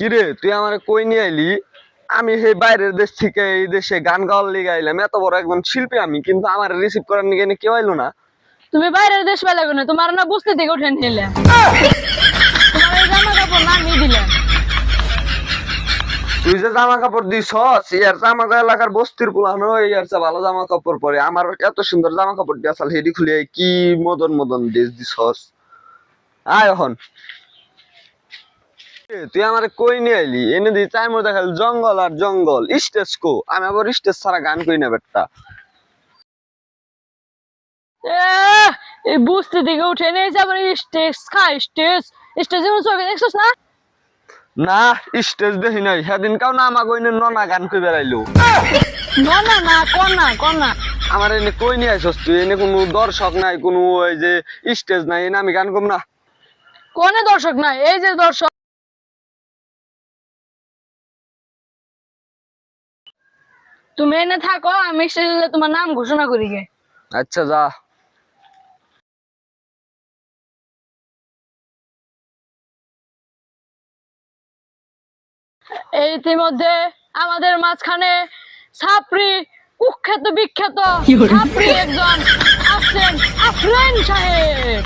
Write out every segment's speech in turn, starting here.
কিরে তুই আমার কই নিয়ে আইলি? আমি সেই বাইরের দেশ থেকে এই দেশে গান গাওয়ার লিগে আইলাম। এত বড় একজন শিল্পী আমি কিন্তু আমার রিসিভ করার নিগে কেউ আইলো না। তুমি বাইরের দেশ পেলে না তোমার না বুঝতে থেকে উঠে নিলে। তোমার এই জামা কাপড় না আমি দিলাম। তুই যে জামা কাপড় দিছ ইয়ার জামা এলাকার বস্তির পুলানো ইয়ার চেয়ে ভালো জামা কাপড় পরে আমার এত সুন্দর জামা কাপড় দিয়ে আসল হেডি খুলে কি মদন মদন দেশ দিছস? আয় এখন। তুই আমার কই নিয়ে আইলি? এনে দি চাই মধ্যে দেখাল জঙ্গল আর জঙ্গল স্টেজ কো। আমি আবার স্টেজ ছাড়া গান করি না বেটা। এহ, এই বুঝতে থেকে উঠে নিয়েছে আবার স্টেজ খাই স্টেজ। স্টেজে চোখে দেখছিস না? না স্টেজ দেখি নাই। সেদিন কাউ না আমাকে ওই ননা গান কই বেড়াইলো না না না কর না কর না আমার এনে কই নিয়ে আইসস তুই? এনে কোনো দর্শক নাই কোনো ওই যে স্টেজ নাই এনে আমি গান কম না। কোনে দর্শক নাই? এই যে দর্শক। তুমি এনে থাকো আমি স্টেজে তোমার নাম ঘোষণা করি গে। আচ্ছা যা। ইতিমধ্যে আমাদের মাঝখানে ছাপরি কুখ্যাত বিখ্যাত ছাপরি একজন আসছেন আফরিন সাহেব।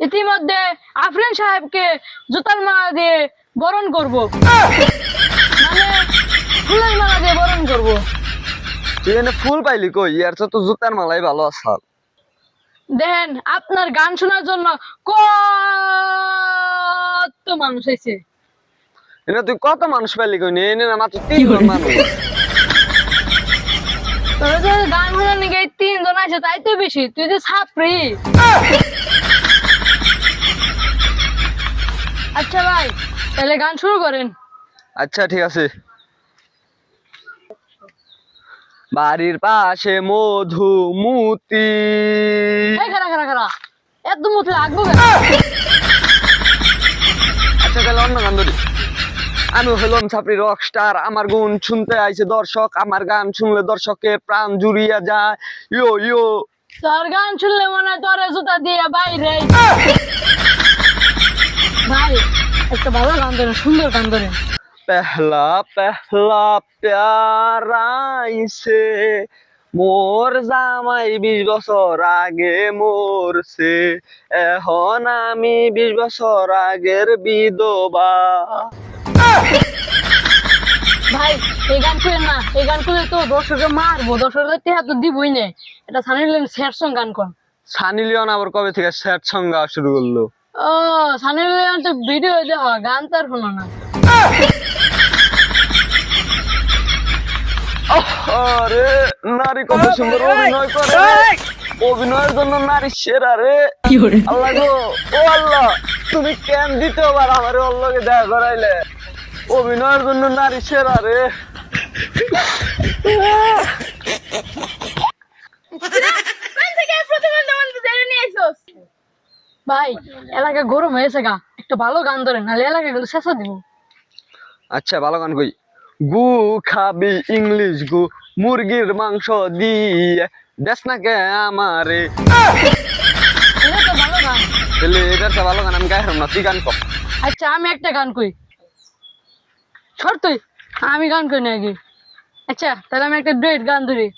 ইতিমধ্যে আফরিন সাহেবকে জুতার মালা দিয়ে বরণ করব। ফুলের মালা দিয়ে বরণ করব। ফুল পাইলি কই? ইয়ার তো জুতার মালাই ভালো আসাল। দেখেন আপনার গান শোনার জন্য কত মানুষ এসে এনে তুই কত মানুষ পাইলি কই? নি এনে না মাত্র তিনজন মানুষ। যে গান শোনার নাকি তিনজন আছে তাই তো বেশি। তুই যে ছাপরি আচ্ছা ভাই তাহলে গান শুরু করেন। আচ্ছা ঠিক আছে। বাড়ির পাশে মধুমতি এত লাগবো আচ্ছা তাহলে অন্য গান ধরি আমি হলাম ছাপড়ি রক স্টার আমার গুণ শুনতে আইছে দর্শক আমার গান শুনলে দর্শকের প্রাণ জুড়িয়া যায়। ইয়ো ইয়ো। তোর গান শুনলে মনে হয় তোর জুতা দিয়ে বাইরে ভাই একটা ভালো গান ধরেন সুন্দর গান ধরেন पहला पहला प्यार আইছে মোর জামাই বিশ বছর আগে মরছে এখন আমি বিশ বছর আগের বিধবা ভাই এই গান করে না এই গান করলে তো দর্শকে মারবো দর্শকের টেহা তো দিবই না এটা সানি লিওন স্যাড সং গান কর সানি লিওন আবার কবে থেকে স্যাড সং গাওয়া শুরু করলো ও সানি লিওন তো ভিডিও দেওয়া গান তার শোনো না আরে নারী কত সুন্দর অভিনয় করে। অভিনয়ের জন্য নারী সেরা রে। আল্লাহ গো ও আল্লাহ তুমি কেন দ্বিতীয়বার আমার? অল্লকে দেখা করাইলে। অভিনয়ের জন্য নারী সেরা রে। ভাই এলাকা গরম হয়েছে গা। একটু ভালো গান ধরে নাহলে এলাকা কিন্তু শেষা দিব আচ্ছা ভালো গান কই। গু খাবি ইংলিশ গু মুরগির মাংস দিয়ে দেশ না কে আমারে। এটা ভালো গান তাহলে এটার চেয়ে ভালো গান আমি গাইলাম না তুই গান কর। আচ্ছা আমি একটা গান কই। ছড় তুই আমি গান কই না আগে। আচ্ছা তাহলে আমি একটা ডুয়েট গান ধরি।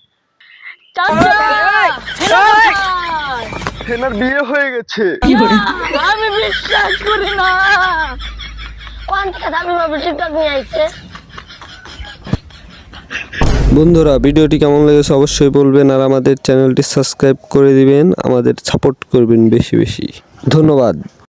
হেনার বিয়ে হয়ে গেছে। আমি বিশ্বাস করি না। বন্ধুরা, ভিডিওটি কেমন লেগেছে অবশ্যই বলবেন আর আমাদের চ্যানেলটি সাবস্ক্রাইব করে দিবেন। আমাদের সাপোর্ট করবেন বেশি বেশি। ধন্যবাদ।